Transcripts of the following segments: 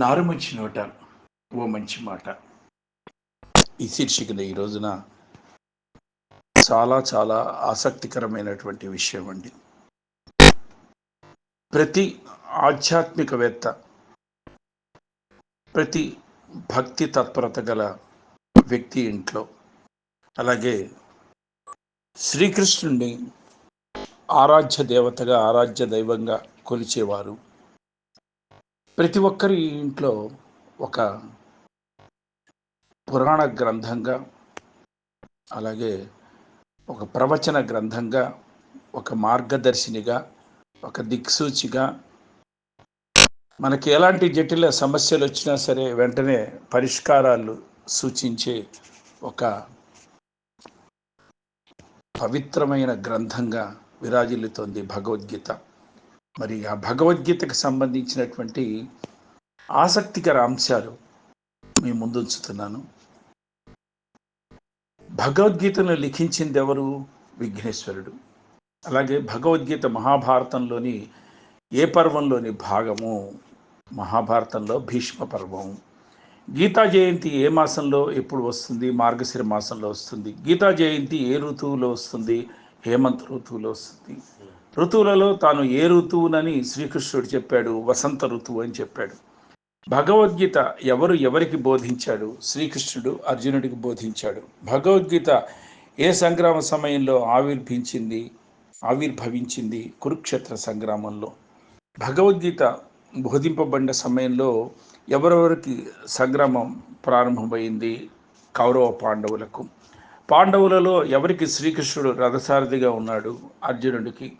నారు మంచి నోట ఓ మంచి మాట. ఈ శీర్షికన ఈ రోజున చాలా చాలా ఆసక్తికరమైనటువంటి విషయం అండి. ప్రతి ఆధ్యాత్మికవేత్త ప్రతి భక్తి తత్పరత గల వ్యక్తి ఇంట్లో అలాగే శ్రీకృష్ణుడిని ఆరాధ్య దేవతగా ఆరాధ్య దైవంగా కొలిచేవారు ప్రతి ఒక్కరి ఇంట్లో ఒక పురాణ గ్రంథంగా అలాగే ఒక ప్రవచన గ్రంథంగా ఒక మార్గదర్శినిగా ఒక దిక్సూచిగా మనకి ఎలాంటి జటిల సమస్యలు వచ్చినా సరే వెంటనే పరిష్కారాలు సూచించే ఒక పవిత్రమైన గ్రంథంగా విరాజిల్లుతోంది భగవద్గీత. మరి ఆ భగవద్గీతకు సంబంధించినటువంటి ఆసక్తికర అంశాలు మీ ముందుంచుతున్నాను. భగవద్గీతను లిఖించింది ఎవరు విఘ్నేశ్వరుడు. అలాగే భగవద్గీత మహాభారతంలోని ఏ పర్వంలోని భాగము? మహాభారతంలో భీష్మ పర్వం. గీతా జయంతి ఏ మాసంలో ఎప్పుడు వస్తుంది? మార్గశిర మాసంలో వస్తుంది. గీతా జయంతి ఏ ఋతువులో వస్తుంది? హేమంత్ ఋతువులో వస్తుంది. ఋతువులలో తాను ఏ ఋతువునని శ్రీకృష్ణుడు చెప్పాడు వసంత ఋతువు అని చెప్పాడు. భగవద్గీత ఎవరు ఎవరికి బోధించాడు? శ్రీకృష్ణుడు అర్జునుడికి బోధించాడు. భగవద్గీత ఏ సంగ్రామ సమయంలో ఆవిర్భించింది? ఆవిర్భవించింది కురుక్షేత్ర సంగ్రామంలో. భగవద్గీత బోధింపబడిన సమయంలో ఎవరెవరికి సంగ్రామం ప్రారంభమైంది? కౌరవ పాండవులకు. పాండవులలో ఎవరికి శ్రీకృష్ణుడు రథసారథిగా ఉన్నాడు? అర్జునుడికి.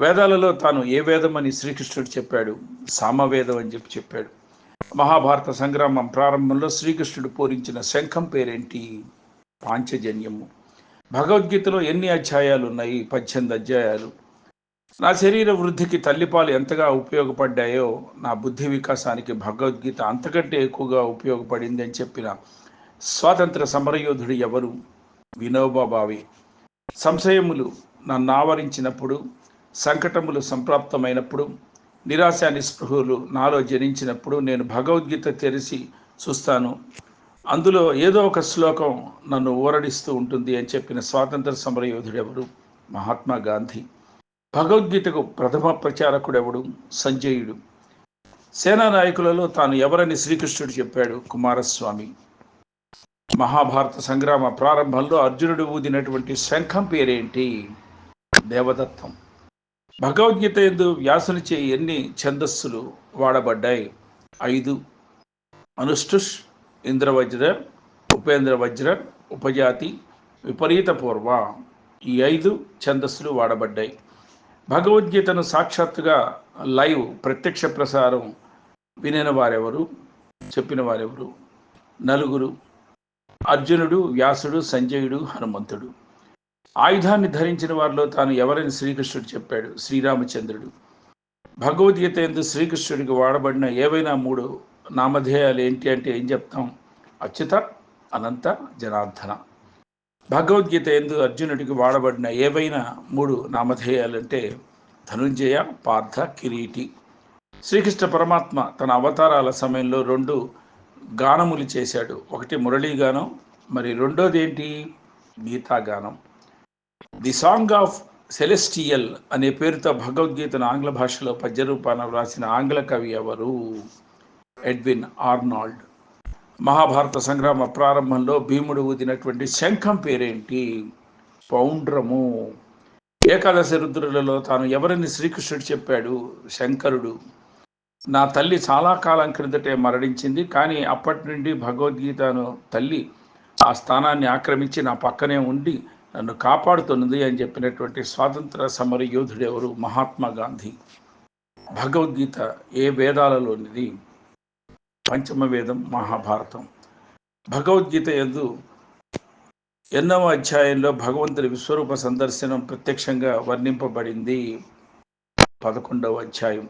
వేదాలలో తాను ఏ వేదం అని శ్రీకృష్ణుడు చెప్పాడు? సామవేదం అని చెప్పి చెప్పాడు. మహాభారత సంగ్రామం ప్రారంభంలో శ్రీకృష్ణుడు పూరించిన శంఖం పేరేంటి? పాంచజన్యము. భగవద్గీతలో ఎన్ని అధ్యాయాలు ఉన్నాయి? పద్దెనిమిది అధ్యాయాలు. నా శరీర వృద్ధికి తల్లిపాలు ఎంతగా ఉపయోగపడ్డాయో నా బుద్ధి వికాసానికి భగవద్గీత అంతకంటే ఎక్కువగా ఉపయోగపడింది అని చెప్పిన స్వాతంత్ర సమరయోధుడు ఎవరు? వినోబా భావే సంశయములు నన్ను ఆవరించినప్పుడు సంకటములు సంప్రాప్తమైనప్పుడు నిరాశ నిస్పృహులు నాలో జనించినప్పుడు నేను భగవద్గీత తెరిచి చూస్తాను. అందులో ఏదో ఒక శ్లోకం నన్ను ఊరడిస్తూ ఉంటుంది అని చెప్పిన స్వాతంత్ర సమరయోధుడెవరు మహాత్మా గాంధీ. భగవద్గీతకు ప్రథమ ప్రచారకుడెవడు? సంజయుడు. సేనా నాయకులలో తాను ఎవరని శ్రీకృష్ణుడు చెప్పాడు? కుమారస్వామి. మహాభారత సంగ్రామ ప్రారంభంలో అర్జునుడు ఊదినటువంటి శంఖం పేరేంటి? దేవదత్తం. భగవద్గీత ఎందు వ్యాసునిచే ఎన్ని ఛందస్సులు వాడబడ్డాయి? ఐదు. అనుష్టుష్ ఇంద్రవజ్ర ఉపేంద్ర వజ్ర ఉపజాతి విపరీత పూర్వ ఈ ఐదు ఛందస్సులు వాడబడ్డాయి. భగవద్గీతను సాక్షాత్తుగా లైవ్ ప్రత్యక్ష ప్రసారం వినిన వారెవరు? చెప్పిన వారెవరు? నలుగురు. అర్జునుడు వ్యాసుడు సంజయుడు హనుమంతుడు. ఆయుధాన్ని ధరించిన వారిలో తాను ఎవరని శ్రీకృష్ణుడు చెప్పాడు. శ్రీరామచంద్రుడు. భగవద్గీత ఎందు శ్రీకృష్ణుడికి వాడబడిన ఏవైనా మూడు నామధేయాలు ఏంటి అంటే ఏం చెప్తాం? అచ్యుత అనంత జనార్దన. భగవద్గీత ఎందు అర్జునుడికి వాడబడిన ఏవైనా మూడు నామధేయాలు అంటే ధనుంజయ పార్థ కిరీటి. శ్రీకృష్ణ పరమాత్మ తన అవతారాల సమయంలో రెండు గానములు చేశాడు. ఒకటి మురళీగానం మరి రెండోది ఏంటి? గీతాగానం. ది సాంగ్ ఆఫ్ సెలెస్టియల్ అనే పేరుతో భగవద్గీతను ఆంగ్ల భాషలో పద్యరూపాన వ్రాసిన ఆంగ్ల కవి ఎవరు? ఎడ్విన్ ఆర్నాల్డ్ మహాభారత సంగ్రామ ప్రారంభంలో భీముడు ఊదినటువంటి శంఖం పేరేంటి? పౌండ్రము. ఏకాదశి రుద్రులలో తాను ఎవరిని శ్రీకృష్ణుడు చెప్పాడు? శంకరుడు. నా తల్లి చాలా కాలం క్రిందటే మరణించింది కానీ అప్పటి నుండి భగవద్గీతను తల్లి ఆ స్థానాన్ని ఆక్రమించి నా పక్కనే ఉండి నన్ను కాపాడుతున్నది అని చెప్పినటువంటి స్వాతంత్ర సమర యోధుడు ఎవరు? మహాత్మా గాంధీ. భగవద్గీత ఏ వేదాలలోనిది? పంచమ వేదం మహాభారతం. భగవద్గీత ఎందు ఎన్నవ అధ్యాయంలో భగవంతుడి విశ్వరూప సందర్శనం ప్రత్యక్షంగా వర్ణింపబడింది. పదకొండవ అధ్యాయం.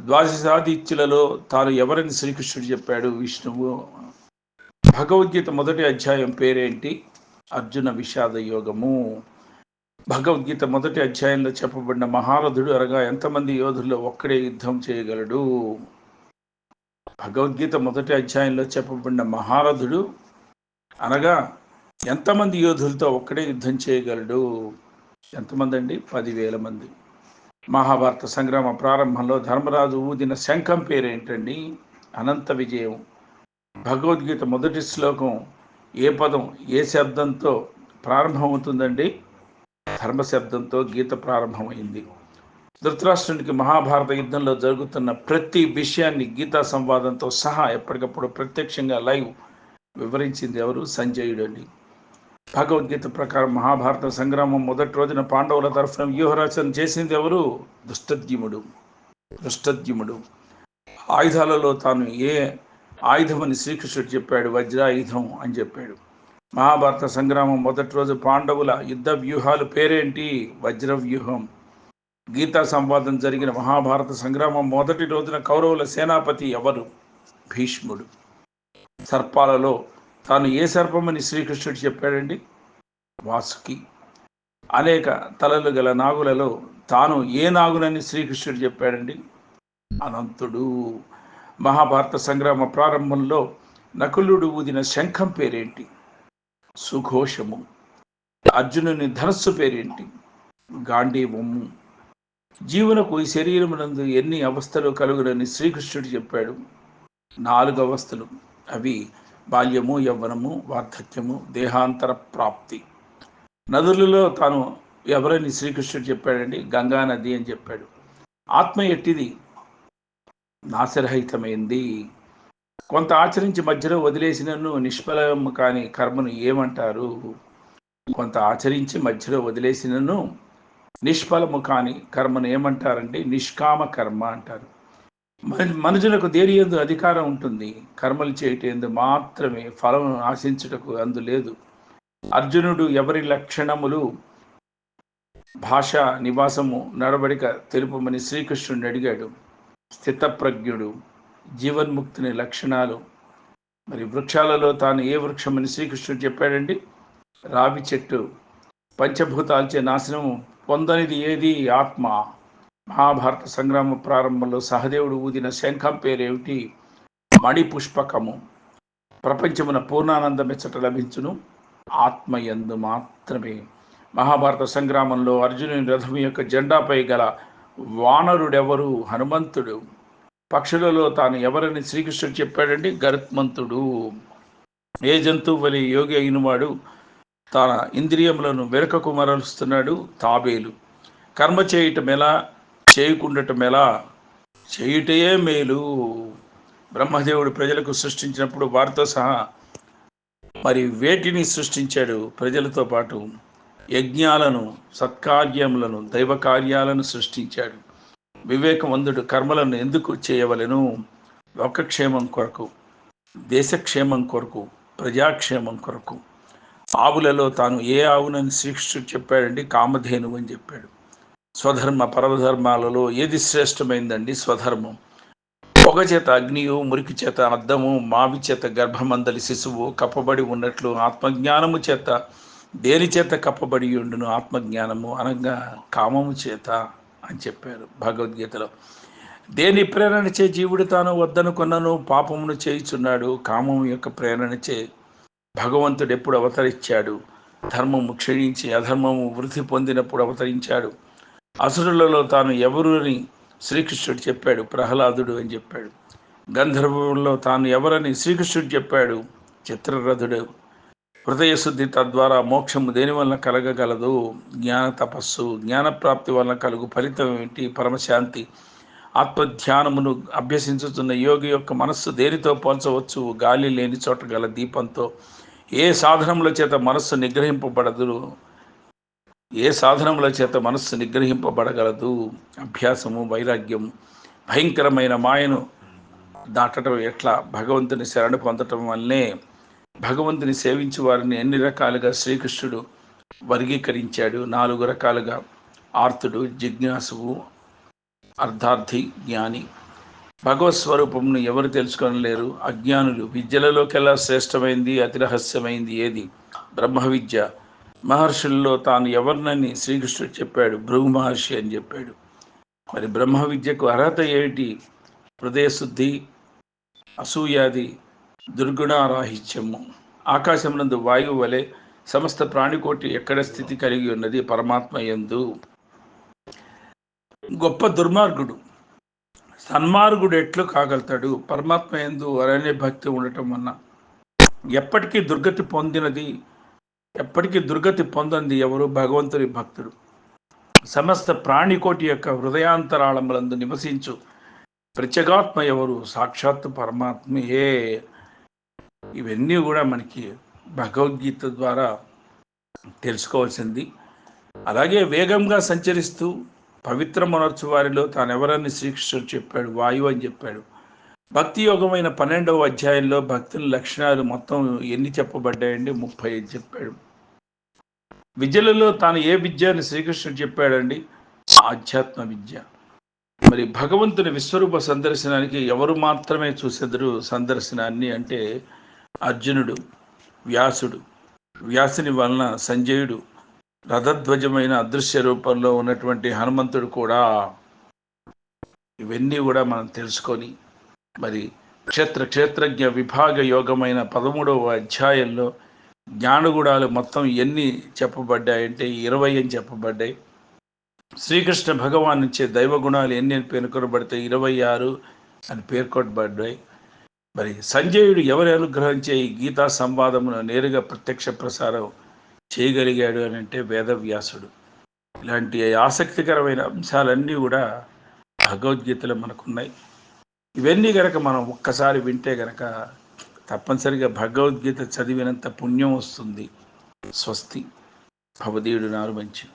ద్వాదశాదిత్యులలో తాను ఎవరని శ్రీకృష్ణుడు చెప్పాడు? విష్ణువు. భగవద్గీత మొదటి అధ్యాయం పేరేంటి? అర్జున విషాద యోగము. భగవద్గీత మొదటి అధ్యాయంలో చెప్పబడిన మహారథుడు అనగా ఎంతమంది యోధుల్లో ఒక్కడే యుద్ధం చేయగలడు? భగవద్గీత మొదటి అధ్యాయంలో చెప్పబడిన మహారథుడు అనగా ఎంతమంది యోధులతో ఒక్కడే యుద్ధం చేయగలడు? ఎంతమంది అండి పదివేల మంది. మహాభారత సంగ్రామ ప్రారంభంలో ధర్మరాజు ఊదిన శంఖం పేరేంటండి? అనంత విజయం. భగవద్గీత మొదటి శ్లోకం ఏ పదం ఏ శబ్దంతో ప్రారంభమవుతుందండి? ధర్మశబ్దంతో గీత ప్రారంభమైంది. ధృతరాష్ట్రునికి మహాభారత యుద్ధంలో జరుగుతున్న ప్రతి విషయాన్ని గీతా సంవాదంతో సహా ఎప్పటికప్పుడు ప్రత్యక్షంగా లైవ్ వివరించింది ఎవరు? సంజయుడు అండి. భగవద్గీత ప్రకారం మహాభారత సంగ్రామం మొదటి రోజున పాండవుల తరఫున వ్యూహరచన చేసింది ఎవరు? దుష్టద్యుముడు. దుష్టద్యుముడు. ఆయుధాలలో తాను ఏ ఆయుధం అని శ్రీకృష్ణుడు చెప్పాడు వజ్రాయుధం అని చెప్పాడు. మహాభారత సంగ్రామం మొదటి రోజు పాండవుల యుద్ధ వ్యూహాలు పేరేంటి? వజ్ర వ్యూహం గీతా సంవాదం జరిగిన మహాభారత సంగ్రామం మొదటి రోజున కౌరవుల సేనాపతి ఎవరు? భీష్ముడు. సర్పాలలో తాను ఏ సర్పమని శ్రీకృష్ణుడు చెప్పాడండి? వాసుకి. అనేక తలలు గల నాగులలో తాను ఏ నాగునని శ్రీకృష్ణుడు చెప్పాడండి? అనంతుడు. మహాభారత సంగ్రామ ప్రారంభంలో నకులుడు ఊదిన శంఖం పేరేంటి? సుఘోషము. అర్జునుని ధనస్సు పేరేంటి? గాంధీవము. జీవనకు ఈ శరీరమునందు ఎన్ని అవస్థలు కలుగునని శ్రీకృష్ణుడు చెప్పాడు. నాలుగు అవస్థలు. అవి బాల్యము యవ్వనము వార్ధక్యము దేహాంతర ప్రాప్తి. నదులలో తాను ఎవరని శ్రీకృష్ణుడు చెప్పాడండి? గంగా నది అని చెప్పాడు. ఆత్మ ఎట్టిది? నాశరహితమైంది. కొంత ఆచరించి మధ్యలో వదిలేసినను నిష్ఫలం కాని కర్మను ఏమంటారు? కొంత ఆచరించి మధ్యలో వదిలేసినను నిష్ఫలము కాని కర్మను ఏమంటారంటే నిష్కామ కర్మ అంటారు. మనుషులకు దేని ఎందు అధికారం ఉంటుంది? కర్మలు చేయటందు మాత్రమే ఫలం ఆశించుటకు అందు లేదు. అర్జునుడు ఎవరి లక్షణములు? భాష నివాసము నడవడిక తెలుపమని శ్రీకృష్ణుడిని అడిగాడు. స్థితప్రజ్ఞుడు జీవన్ముక్తిని లక్షణాలు. మరి వృక్షాలలో తాను ఏ వృక్షమని శ్రీకృష్ణుడు చెప్పాడండి? రావి చెట్టు పంచభూతాలచే నాశనం పొందనిది ఏది? ఆత్మ. మహాభారత సంగ్రామ ప్రారంభంలో సహదేవుడు ఊదిన శంఖం పేరేమిటి? మణిపుష్పకము. ప్రపంచమున పూర్ణానందమెచ్చట లభించును. ఆత్మయందు మాత్రమే. మహాభారత సంగ్రామంలో అర్జునుని రథం యొక్క జెండాపై గల వానరుడెవరు? హనుమంతుడు. పక్షులలో తాను ఎవరని శ్రీకృష్ణుడు చెప్పాడండి గరుత్మంతుడు. ఏ జంతువు వలి యోగి అయినవాడు తన ఇంద్రియములను వెనుకకు మరలుస్తున్నాడు తాబేలు. కర్మ చేయటం ఎలా? చేయకుండటం ఎలా? చేయుటయే మేలు. బ్రహ్మదేవుడు ప్రజలకు సృష్టించినప్పుడు వారితో సహా మరి వేటిని సృష్టించాడు? ప్రజలతో పాటు యజ్ఞాలను సత్కార్యములను దైవ కార్యాలను సృష్టించాడు. వివేకవంతుడు కర్మలను ఎందుకు చేయవలను? లోకక్షేమం కొరకు దేశక్షేమం కొరకు ప్రజాక్షేమం కొరకు. ఆవులలో తాను ఏ ఆవునని శ్రీకృష్ణుడు చెప్పాడండి? కామధేను అని చెప్పాడు. స్వధర్మ పరధర్మాలలో ఏది శ్రేష్టమైందండి? స్వధర్మం. పొగ చేత అగ్నియు మురికి చేత అద్దము మావి చేత గర్భమందలి శిశువు కప్పబడి ఉన్నట్లు ఆత్మజ్ఞానము చేత దేని చేత కప్పబడి ఉండును ఆత్మజ్ఞానము అనగా కామము చేత అని చెప్పారు భగవద్గీతలో. దేని ప్రేరణ చే జీవుడు తాను వద్దనుకున్నను పాపమును చేయుచున్నాడు కామము యొక్క ప్రేరణచే భగవంతుడు ఎప్పుడు అవతరించాడు ధర్మము క్షీణించి అధర్మము వృద్ధి పొందినప్పుడు అవతరించాడు అసురులలో తాను ఎవరు అని శ్రీకృష్ణుడు చెప్పాడు ప్రహ్లాదుడు అని చెప్పాడు గంధర్వుల్లో తాను ఎవరని శ్రీకృష్ణుడు చెప్పాడు చిత్రరథుడు హృదయశుద్ధి తద్వారా మోక్షము దేని వలన కలగగలదు? జ్ఞాన తపస్సు జ్ఞానప్రాప్తి వలన కలుగు ఫలితం ఏంటి పరమశాంతి ఆత్మధ్యానమును అభ్యసించుతున్న యోగి యొక్క మనస్సు దేనితో పోల్చవచ్చు? గాలి లేని చోట గల దీపంతో. ఏ సాధనముల చేత మనస్సు నిగ్రహింపబడదు ఏ సాధనముల చేత మనస్సు నిగ్రహింపబడగలదు? అభ్యాసము వైరాగ్యము భయంకరమైన మాయను దాటడం ఎట్లా? భగవంతుని శరణు పొందటం వల్లనే భగవంతుని సేవించి వారిని ఎన్ని రకాలుగా శ్రీకృష్ణుడు వర్గీకరించాడు? నాలుగు రకాలుగా. ఆర్తుడు జిజ్ఞాసువు అర్ధార్థి జ్ఞాని. భగవత్ స్వరూపంను ఎవరు తెలుసుకోలేరు అజ్ఞానులు. విద్యలలోకెల్లా శ్రేష్టమైంది? అతి రహస్యమైంది ఏది? బ్రహ్మ విద్య. మహర్షుల్లో తాను ఎవరినని శ్రీకృష్ణుడు చెప్పాడు? భృగు మహర్షి అని చెప్పాడు. మరి బ్రహ్మ విద్యకు అర్హత ఏమిటి? హృదయశుద్ధి అసూయాది దుర్గుణారాహిత్యము. ఆకాశమునందు వాయువు వలె సమస్త ప్రాణికోటి ఎక్కడ స్థితి కలిగి ఉన్నది పరమాత్మ యందు? గొప్ప దుర్మార్గుడు సన్మార్గుడు ఎట్లు కాగలుగుతాడు పరమాత్మ యందు అరణ్య భక్తి ఉండటం వలన. ఎప్పటికీ దుర్గతి పొందినది ఎప్పటికీ దుర్గతి పొందంది ఎవరు? భగవంతుని భక్తుడు. సమస్త ప్రాణికోటి యొక్క హృదయాంతరాళములందు నివసించు ప్రత్యేగాత్మ ఎవరు? సాక్షాత్తు పరమాత్మయే. ఇవన్నీ కూడా మనకి భగవద్గీత ద్వారా తెలుసుకోవాల్సింది. అలాగే వేగంగా సంచరిస్తూ పవిత్రమనర్చు వారిలో తానెవరని శ్రీకృష్ణుడు చెప్పాడు వాయువు అని చెప్పాడు. భక్తి యోగమైన పన్నెండవ అధ్యాయంలో భక్తుల లక్షణాలు మొత్తం ఎన్ని చెప్పబడ్డాయండి? ముప్పై ఐదు చెప్పాడు. విద్యలలో తాను ఏ విద్య అని శ్రీకృష్ణుడు చెప్పాడండి? ఆధ్యాత్మ విద్య. మరి భగవంతుని విశ్వరూప సందర్శనానికి ఎవరు మాత్రమే చూసెదరు సందర్శనాన్ని అంటే అర్జునుడు వ్యాసుడు. వ్యాసుని వలన సంజయుడు రథధ్వజమైన అదృశ్య రూపంలో ఉన్నటువంటి హనుమంతుడు కూడా ఇవన్నీ కూడా మనం తెలుసుకొని మరి క్షేత్ర క్షేత్రజ్ఞ విభాగ యోగమైన పదమూడవ అధ్యాయంలో జ్ఞానగుణాలు మొత్తం ఎన్ని చెప్పబడ్డాయంటే ఇరవై అని చెప్పబడ్డాయి. శ్రీకృష్ణ భగవాన్ నుంచే దైవ గుణాలు ఎన్ని అని పేర్కొనబడితే ఇరవై ఆరు అని పేర్కొనబడ్డాయి. మరి సంజయుడు ఎవరి అనుగ్రహించే ఈ గీతా సంవాదమును నేరుగా ప్రత్యక్ష ప్రసారం చేయగలిగాడు అని అంటే వేదవ్యాసుడు. ఇలాంటి ఆసక్తికరమైన అంశాలన్నీ కూడా భగవద్గీతలో మనకున్నాయి. ఇవన్నీ గనక మనం ఒక్కసారి వింటే గనక తప్పనిసరిగా భగవద్గీత చదివినంత పుణ్యం వస్తుంది. స్వస్తి. భవదీయుడు నారు మంచి